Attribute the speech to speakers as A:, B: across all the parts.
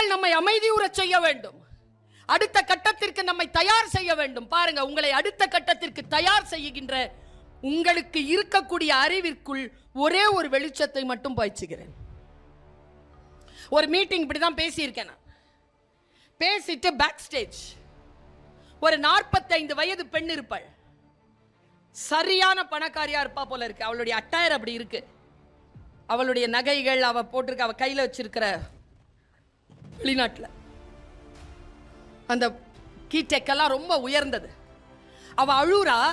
A: மக்கள் நம்மை அமைதியுறச் செய்ய வேண்டும். அடுத்த கட்டத்திற்கு நம்மை தயார் செய்ய வேண்டும். பாருங்க உங்களை அடுத்த கட்டத்திற்கு தயார் செய்கின்ற உங்களுக்கு இருக்கக்கூடிய அறிவிற்குள் ஒரே ஒரு வெளிச்சத்தை மட்டும் பாய்ச்சுகிறேன். ஒரு மீட்டிங் இப்படி தான் பேசியிருக்கேன் நான். பேசிட்டு பேக் ஸ்டேஜ் ஒரு நாற்பத்தைந்து வயது பெண் இருப்பாள். சரியான பணக்காரியா இருப்பா போல இருக்கு. அவளுடைய அட்டையர் அப்படி இருக்கு. அவளுடைய நகைகள் அவ போட்டிருக்க அவ கையில வச்சிருக்கிற வெளிநாட்டில். அந்த கீட்டெக்கெல்லாம் ரொம்ப உயர்ந்தது. அவள் அழுறா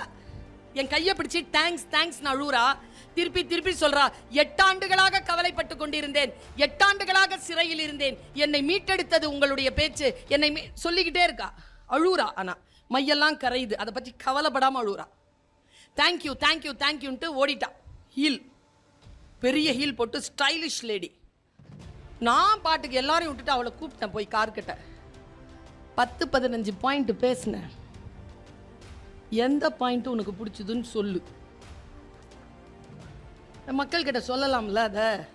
A: என் கையை பிடிச்சி தேங்க்ஸ் தேங்க்ஸ் அழுறா திருப்பி திருப்பி சொல்றா எட்டாண்டுகளாக கவலைப்பட்டு கொண்டிருந்தேன் எட்டாண்டுகளாக சிறையில் இருந்தேன் என்னை மீட்டெடுத்தது உங்களுடைய பேச்சு என்னை மீ- சொல்லிக்கிட்டே இருக்கா. அழுறா ஆனா மையெல்லாம் கரையுது. அதை பற்றி கவலைப்படாம அழுறா. தேங்க்யூ தேங்க்யூ தேங்க்யூன்ட்டு ஓடிட்டா. ஹீல் பெரிய ஹீல் போட்டு ஸ்டைலிஷ் லேடி நான் பாட்டுக்கு எல்லாரையும் விட்டுட்டு அவளை கூப்பிட்டேன் போய் கார்கிட்ட. பத்து பதினஞ்சு பாயிண்ட் பேசினேன். எந்த பாயிண்ட் உனக்கு பிடிச்சதுன்னு சொல்லு. மக்கள்கிட்ட சொல்லலாம்ல அத?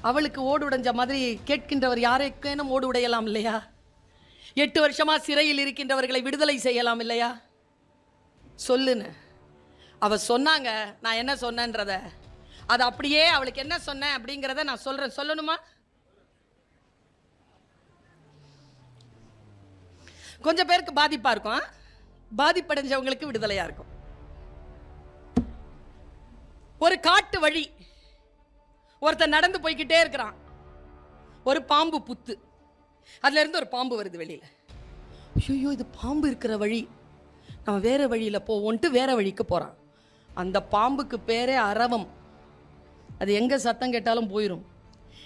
A: அவளுக்கு ஓடு உடைஞ்ச மாதிரி கேட்கின்றவர் யாருக்கேனும் ஓடு உடையலாம் இல்லையா? எட்டு வருஷமா சிறையில் இருக்கின்றவர்களை விடுதலை செய்யலாம் இல்லையா? சொல்லுன்னு. அவ சொன்னாங்க நான் என்ன சொன்னேன்றத. அது அப்படியே அவளுக்கு என்ன சொன்னேன் அப்படிங்கிறத நான் சொல்கிறேன் சொல்லணுமா? கொஞ்சம் பேருக்கு பாதிப்பா இருக்கும் பாதிப்படைஞ்சவங்களுக்கு விடுதலையா இருக்கும். ஒரு காட்டு வழி ஒருத்தன் நடந்து போய்கிட்டே இருக்கிறான். ஒரு பாம்பு புத்து. அதுல இருந்து ஒரு பாம்பு வருது வெளியில். ஐயோ இது பாம்பு இருக்கிற வழி. நம்ம வேற வழியில போவோன்ட்டு வேற வழிக்கு போறான். அந்த பாம்புக்கு பேரே அரவம். அது எங்க சத்தம் கேட்டாலும் போயிடும்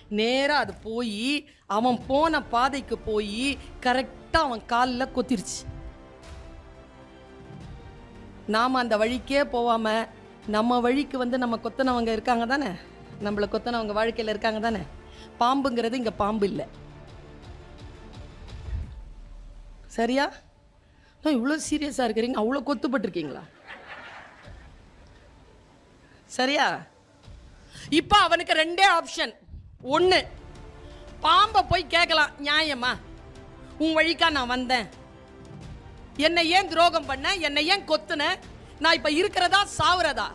A: நேரா அது போய் அவன் போன பாதைக்கு போய் கரெக்ட் அவன் காலில் கொத்திருச்சு. நாம அந்த வழிக்கே போகாமல் நம்ம வழிக்கு வந்து நம்ம கொத்தனவங்க இருக்காங்க தானே? நம்மளை கொத்தனவங்க வாழ்க்கையில் இருக்காங்க தானே? பாம்புங்கிறது இங்கே பாம்பு இல்லை. சரியா? நான் இவ்வளோ சீரியஸாக இருக்கிறீங்க. அவ்வளோ கொத்துப்பட்டிருக்கீங்களா? சரியா? இப்போ அவனுக்கு ரெண்டே ஆப்ஷன். ஒன்று பாம்பை போய் கேட்கலாம் நியாயமா? உன் வழிக்கா நான் வந்தேன். என்னை ஏன் துரோகம் பண்ண? என்னை ஏன் கொத்துன? நான் இப்போ இருக்கிறதா சாவுறதா?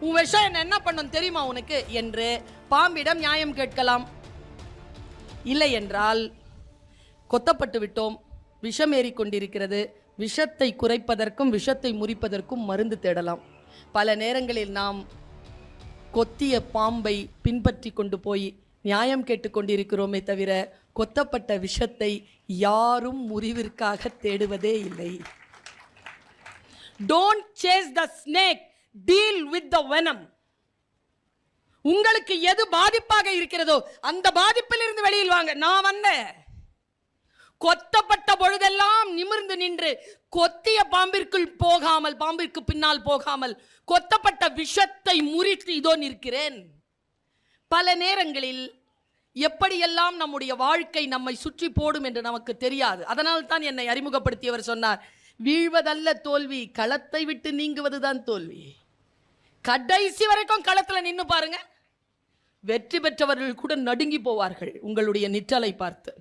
A: உன் விஷம் என்ன என்ன பண்ணும் தெரியுமா உனக்கு? என்று பாம்பிடம் நியாயம் கேட்கலாம். இல்லை என்றால் கொத்தப்பட்டு விட்டோம். விஷம் ஏறிக்கொண்டிருக்கிறது விஷத்தை குறைப்பதற்கும் விஷத்தை முறிப்பதற்கும் மருந்து தேடலாம். பல நேரங்களில் நாம் கொத்திய பாம்பை பின்பற்றி கொண்டு போய் நியாயம் கேட்டுக்கொண்டிருக்கிறோமே தவிர கொத்தப்பட்ட விஷத்தை யாரும் முறிவிற்காக தேடுவதே இல்லை. Don't chase the snake deal with the venom உங்களுக்கு எது பாதிப்பாக இருக்கிறதோ அந்த பாதிப்பிலிருந்து வெளியில் வாங்க. நான் வந்தேன். கொத்தப்பட்ட பொழுதெல்லாம் நிமிர்ந்து நின்று கொத்திய பாம்பிற்குள் போகாமல் பாம்பிற்கு பின்னால் போகாமல் கொத்தப்பட்ட விஷத்தை முறித்து இதோ நிற்கிறேன். பல நேரங்களில் எப்படியெல்லாம் நம்முடைய வாழ்க்கை நம்மை சுற்றி போடும் என்று நமக்கு தெரியாது. அதனால் தான் என்னை அறிமுகப்படுத்தியவர் சொன்னார் வீழ்வதல்ல தோல்வி களத்தை விட்டு நீங்குவதுதான் தோல்வி. கடைசி வரைக்கும் களத்தில் நின்று பாருங்க வெற்றி பெற்றவர்கள் கூட நடுங்கி போவார்கள் உங்களுடைய நிற்றலை பார்த்து.